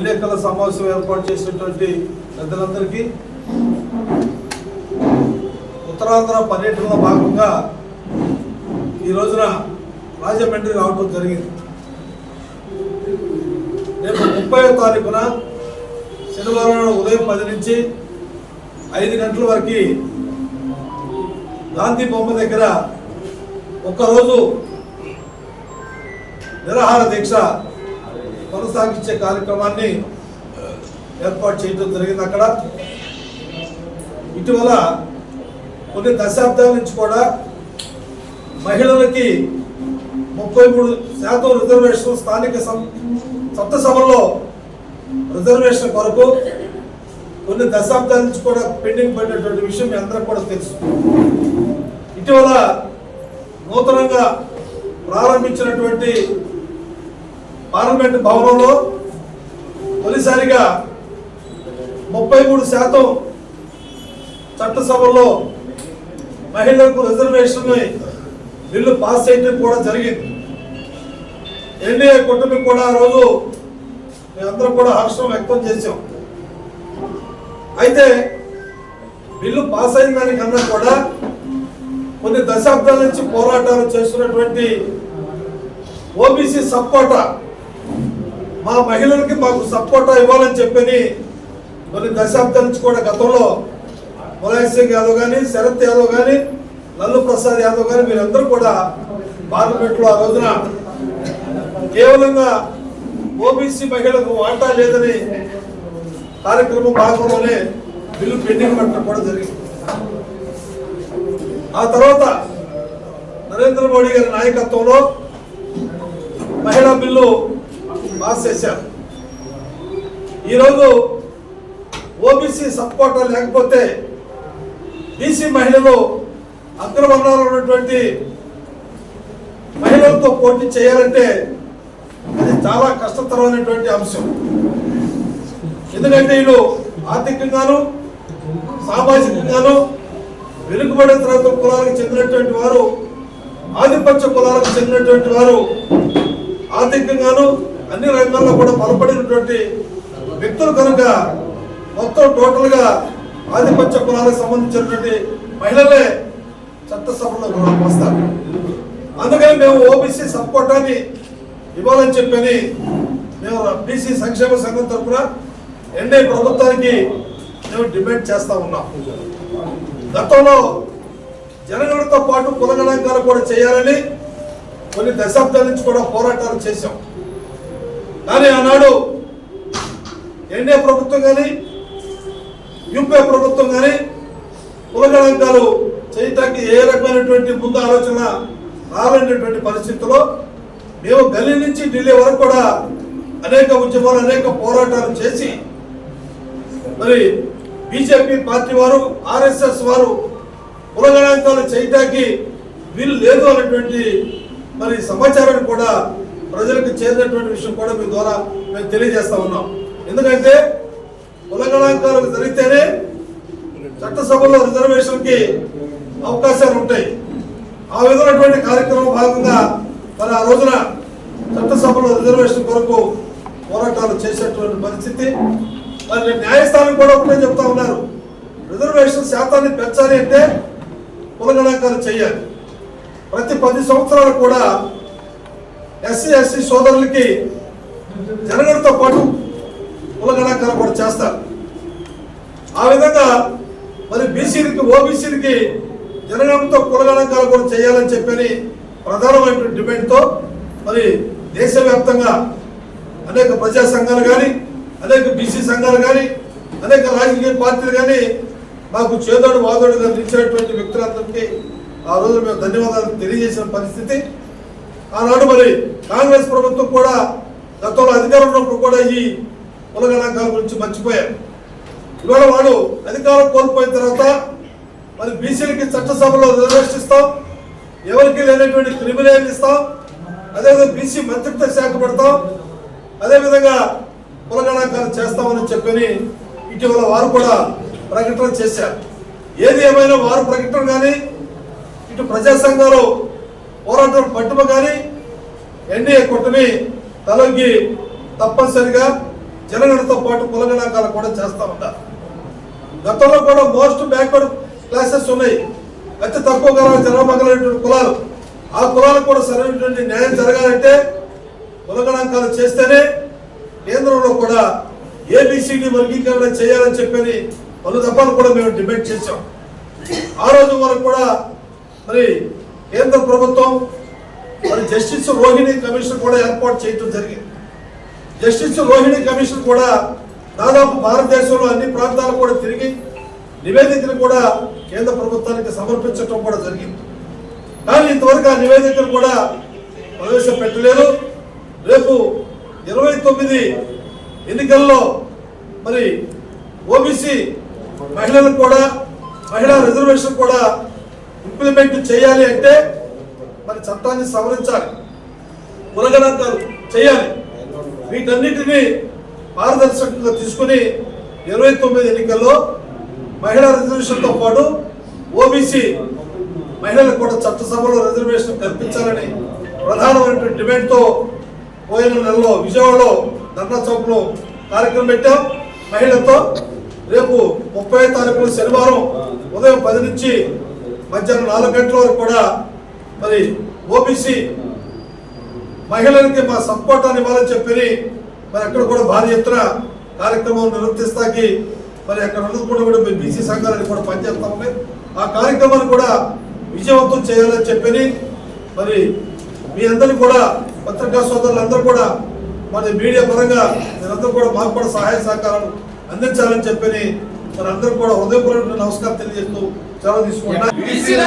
విలేకరుల సమావేశం ఏర్పాటు చేసినటువంటి పెద్దలందరికీ ఉత్తరాంధ్ర పర్యటనలో భాగంగా ఈ రోజున రాజమండ్రి రావడం జరిగింది. రేపు ముప్పై తారీఖున శనివారం ఉదయం పది నుంచి ఐదు గంటల వరకు గాంధీ బొమ్మ దగ్గర ఒక్కరోజు నిరాహార దీక్ష కొనసాగించే కార్యక్రమాన్ని ఏర్పాటు చేయడం జరిగింది అక్కడ. ఇటీవల కొన్ని దశాబ్దాల నుంచి కూడా మహిళలకి ముప్పై మూడు శాతం రిజర్వేషన్ స్థానిక సం- సభల్లో రిజర్వేషన్ కొరకు కొన్ని దశాబ్దాల నుంచి కూడా పెండింగ్ పడినటువంటి విషయం మీ అందరికి కూడా తెలుసు. ఇటీవల నూతనంగా ప్రారంభించినటువంటి పార్లమెంట్ భవనంలో తొలిసారిగా ముప్పై మూడు శాతం చట్టసభలో మహిళలకు రిజర్వేషన్ బిల్లు పాస్ చేయడం కూడా జరిగింది. ఎన్డీఏ కూటమి కూడా ఆ రోజు మేమందరం కూడా హర్షం వ్యక్తం చేశాం. అయితే బిల్లు పాస్ అయిన దానికన్నా కూడా కొన్ని దశాబ్దాల నుంచి పోరాటాలు చేస్తున్నటువంటి ఓబీసీ సపోటా మా మహిళలకి మాకు సపోర్టా ఇవ్వాలని చెప్పని కొన్ని దశాబ్దాల నుంచి కూడా గతంలో ములాయం సింగ్ యాదవ్ కానీ శరత్ యాదవ్ కానీ లల్లు ప్రసాద్ యాదవ్ కానీ మీరందరూ కూడా పార్లమెంట్లో ఆ రోజున కేవలంగా ఓబీసీ మహిళలకు వాటా లేదని కార్యక్రమం భాగంలోనే బిల్లు పెండింగ్ పెట్టడం కూడా జరిగింది. ఆ తర్వాత నరేంద్ర మోడీ గారి నాయకత్వంలో మహిళా బిల్లు పాస్ చేశారు. ఈరోజు ఓబీసీ సపోర్ట్ లేకపోతే బీసీ మహిళలు అగ్రవర్ణాలు ఉన్నటువంటి మహిళలతో పోటీ చేయాలంటే అది చాలా కష్టతరమైనటువంటి అంశం. ఎందుకంటే వీళ్ళు ఆర్థికంగాను సామాజికంగాను వెనుకబడిన తర్వాత కులాలకు చెందినటువంటి వారు ఆధిపత్య కులాలకు చెందినటువంటి వారు ఆర్థికంగాను అన్ని రంగాల్లో కూడా బలపడినటువంటి వ్యక్తులు కనుక మొత్తం టోటల్గా ఆధిపత్య కులాలకు సంబంధించినటువంటి మహిళలే చట్టసభలో వస్తారు. అందుకని మేము ఓబీసీ సపోర్టాన్ని ఇవ్వాలని చెప్పని మేము బీసీ సంక్షేమ సంఘం తరఫున ఎన్డీఏ ప్రభుత్వానికి మేము డిమాండ్ చేస్తా ఉన్నాం. గతంలో జనగణతో పాటు కులగణాంకాలు కూడా చేయాలని కొన్ని దశాబ్దాల నుంచి కూడా పోరాటాలు చేశాం. కానీ ఆనాడు ఎన్డీఏ ప్రభుత్వం కానీ యూపీఏ ప్రభుత్వం కానీ కులగణాంకాలు చేయటానికి ఏ రకమైనటువంటి ముందు ఆలోచన రాలేనటువంటి పరిస్థితుల్లో మేము గల్లీ నుంచి ఢిల్లీ వరకు కూడా అనేక ఉద్యమాలు అనేక పోరాటాలు చేసి మరి బీజేపీ పార్టీ వారు ఆర్ఎస్ఎస్ వారు కులగణాంకాలు చేయటానికి వీలు లేదు అనేటువంటి మరి సమాచారాన్ని కూడా ప్రజలకు చేరినటువంటి విషయం కూడా మీ ద్వారా మేము తెలియజేస్తా ఉన్నాం. ఎందుకంటే ఉల్లంఘనాంకాలు జరిగితేనే చట్టసభలో రిజర్వేషన్కి అవకాశాలు ఉంటాయి. ఆ విధమైనటువంటి కార్యక్రమం భాగంగా మరి ఆ రోజున చట్టసభలో రిజర్వేషన్ కొరకు పోరాటాలు చేసేటువంటి పరిస్థితి. మరి న్యాయస్థానం కూడా ఒకటే చెప్తా ఉన్నారు. రిజర్వేషన్ శాతాన్ని పెంచాలి అంటే కులగణాంకాలు చేయాలి. ప్రతి పది సంవత్సరాలు కూడా ఎస్సీ ఎస్సీ సోదరులకి జనగణతో పాటు కులగణాంకాలు కూడా చేస్తారు. ఆ విధంగా మరి బీసీలకి ఓబీసీలకి జనగణంతో కులగణాంకాలు కూడా చేయాలని చెప్పని ప్రధానమైనటువంటి డిమాండ్తో మరి దేశవ్యాప్తంగా అనేక ప్రజా సంఘాలు కానీ అనేక బీసీ సంఘాలు కానీ అనేక రాజకీయ పార్టీలు కానీ మాకు చేదోడు వాదోడుగా నిలిచినటువంటి వ్యక్తులందరికీ ఆ రోజు మేము ధన్యవాదాలు తెలియజేసిన పరిస్థితి. ఆనాడు మరి కాంగ్రెస్ ప్రభుత్వం కూడా గతంలో అధికారం ఉన్నప్పుడు కూడా ఈ కులగణాంకాల గురించి మర్చిపోయారు ఇవాళ వాడు అధికారం కోల్పోయిన తర్వాత మరి బీసీలకి చట్టసభలో రిజర్వేషన్ ఇస్తాం ఎవరికి లేనటువంటి క్రిమినల్ ఇస్తాం అదేవిధంగా బీసీ మంత్రిత్వ శాఖ పెడతాం అదేవిధంగా కులగణాంకాలు చేస్తామని చెప్పని ఇటీవల వారు కూడా ప్రకటన చేశారు. ఏది ఏమైనా వారు ప్రకటన కానీ ఇటు ప్రజా సంఘాలు పోరాటం పట్టుమ కానీ ఎన్డీఏ కూటమి తలొగ్గి తప్పనిసరిగా జనగణతో పాటు కులగణాకాలు కూడా చేస్తా ఉన్నారు గతంలో కూడా మోస్ట్ బ్యాక్వర్డ్ క్లాసెస్ ఉన్నాయి. అతి తక్కువ కాలం జనాభా కులాలు. ఆ కులాలకు కూడా సరైనటువంటి న్యాయం జరగాలంటే కులగణాంకాలు చేస్తేనే కేంద్రంలో కూడా ఏబిసిడి వర్గీకరణ చేయాలని చెప్పని పలు దఫాలు కూడా మేము డిమాండ్ చేశాం. ఆ రోజు వరకు కూడా మరి కేంద్ర ప్రభుత్వం? మరి జస్టిస్ రోహిణి కమిషన్ కూడా ఏర్పాటు చేయడం జరిగింది. జస్టిస్ రోహిణి కమిషన్ కూడా దాదాపు భారతదేశంలో అన్ని ప్రాంతాలు కూడా తిరిగి నివేదికను కూడా కేంద్ర ప్రభుత్వానికి సమర్పించడం కూడా జరిగింది. కానీ ఇంతవరకు ఆ నివేదికను కూడా ప్రవేశపెట్టలేదు. రేపు ఇరవై తొమ్మిది ఎన్నికల్లో మరి ఓబీసీ మహిళలకు కూడా మహిళా రిజర్వేషన్ కూడా ఇంప్లిమెంట్ చేయాలి అంటే మరి చట్టాన్ని సవరించాలి. కులగణాంకాలు చేయాలి. వీటన్నిటినీ పారదర్శకంగా తీసుకుని ఇరవై తొమ్మిది ఎన్నికల్లో మహిళా రిజర్వేషన్తో పాటు ఓబీసీ మహిళలకు కూడా చట్టసభలో రిజర్వేషన్ కల్పించాలని ప్రధానమైనటువంటి డిమాండ్తో పోయిన నెలలో విజయవాడలో ధర్నా చౌక్లో కార్యక్రమం పెట్టాం. మహిళతో రేపు ముప్పై తారీఖు శనివారం ఉదయం పది నుంచి మధ్యాహ్నం నాలుగు గంటల వరకు కూడా మరి ఓబీసీ మహిళలకి మా సపోర్టాన్ని ఇవ్వాలని చెప్పి మరి అక్కడ కూడా భారీ ఎత్తున కార్యక్రమం నిర్వర్తిస్తాకి మరి అక్కడ ఉన్నది కూడా కూడా మేము బీసీ సంఘాలని కూడా పనిచేస్తా. ఉన్నాయి ఆ కార్యక్రమాన్ని కూడా విజయవంతం చేయాలని చెప్పని మరి మీ అందరికీ కూడా పత్రికా సోదరులందరూ కూడా మరి మీడియా పరంగా మీరందరూ కూడా మాకు కూడా సహాయ సహకారాలు అందించాలని చెప్పి మరి అందరూ కూడా హృదయపూర్వక నమస్కారం తెలియజేస్తూ సెలవు తీసుకుంటున్నా బీసీల